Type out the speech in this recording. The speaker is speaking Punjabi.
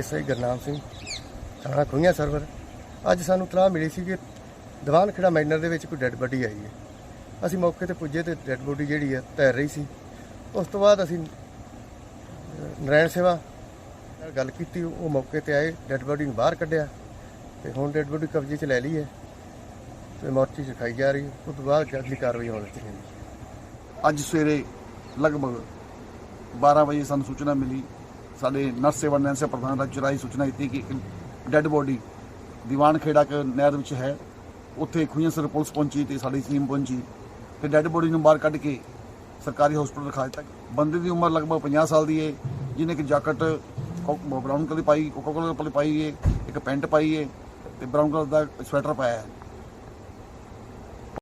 ਐਸਆਈ ਗੁਰਨਾਮ ਸਿੰਘ ਥਾਣਾ ਖੁਈਆਂ ਸਰਵਰ। ਅੱਜ ਸਾਨੂੰ ਤਲਾਹ ਮਿਲੀ ਸੀ ਕਿ ਦੀਵਾਨ ਖੇੜਾ ਮਾਈਨਰ ਦੇ ਵਿੱਚ ਕੋਈ ਡੈੱਡ ਬੋਡੀ ਆਈ ਹੈ। ਅਸੀਂ ਮੌਕੇ ਤੇ ਪੁੱਜੇ ਤੇ ਡੈੱਡ ਬੋਡੀ ਜਿਹੜੀ ਹੈ ਤੈਰ ਰਹੀ ਸੀ। ਉਸ ਤੋਂ ਬਾਅਦ ਅਸੀਂ ਅਹ, ਨਰਾਇਣ ਸੇਵਾ ਨਾਲ ਗੱਲ ਕੀਤੀ। ਉਹ ਮੌਕੇ ਤੇ ਆਏ ਡੈੱਡ ਬੋਡੀ ਨੂੰ ਬਾਹਰ ਕੱਢਿਆ ਤੇ ਹੁਣ ਡੈੱਡ ਬੋਡੀ ਕਬਜ਼ੇ 'ਚ ਲੈ ਲਈ ਹੈ ਤੇ ਮੋਰਚੀ 'ਚ ਖਾਈ ਜਾ ਰਹੀ ਹੈ। ਉਸ ਤੋਂ ਬਾਅਦ ਅਗਲੀ ਕਾਰਵਾਈ ਹੋਣੀ ਚਾਹੀਦੀ ਅੱਜ ਸਵੇਰੇ ਲਗਭਗ 12 ਵਜੇ ਸਾਨੂੰ ਸੂਚਨਾ ਮਿਲੀ ਸਾਡੇ ਨਰਸ ਸੇਵਾ ਨੈਂਸੇ ਪ੍ਰਧਾਨ ਦਾ ਚੁਰਾਈ ਸੂਚਨਾ ਦਿੱਤੀ ਕਿ ਇੱਕ ਡੈੱਡ ਬੋਡੀ ਦੀਵਾਨ ਖੇੜਾ ਕ ਨਹਿਰ ਵਿੱਚ ਹੈ। ਉੱਥੇ ਖੂਹੀਆਂ ਸਰ ਪੁਲਿਸ ਪਹੁੰਚੀ ਤੇ ਸਾਡੀ ਟੀਮ ਪਹੁੰਚੀ ਤੇ ਡੈੱਡ ਬੋਡੀ ਨੂੰ ਬਾਹਰ ਕੱਢ ਕੇ ਸਰਕਾਰੀ ਹਸਪਤਾਲ ਰਖਾ ਦਿੱਤਾ। ਬੰਦੇ ਦੀ ਉਮਰ ਲਗਭਗ 50 ਸਾਲ ਦੀ ਹੈ ਜਿਹਨੇ ਕਿ ਜਾਕਟ ਬਰਾਊਨ ਕਲਰ ਪਾਈ, ਕੋਕੋ ਕਲਰ ਦੀ ਪਾਈ ਹੈ ਇੱਕ ਪੈਂਟ ਪਾਈ ਹੈ ਤੇ ਬਰਾਊਨ ਕਲਰ ਦਾ ਸਵੈਟਰ ਪਾਇਆ। ਹੈ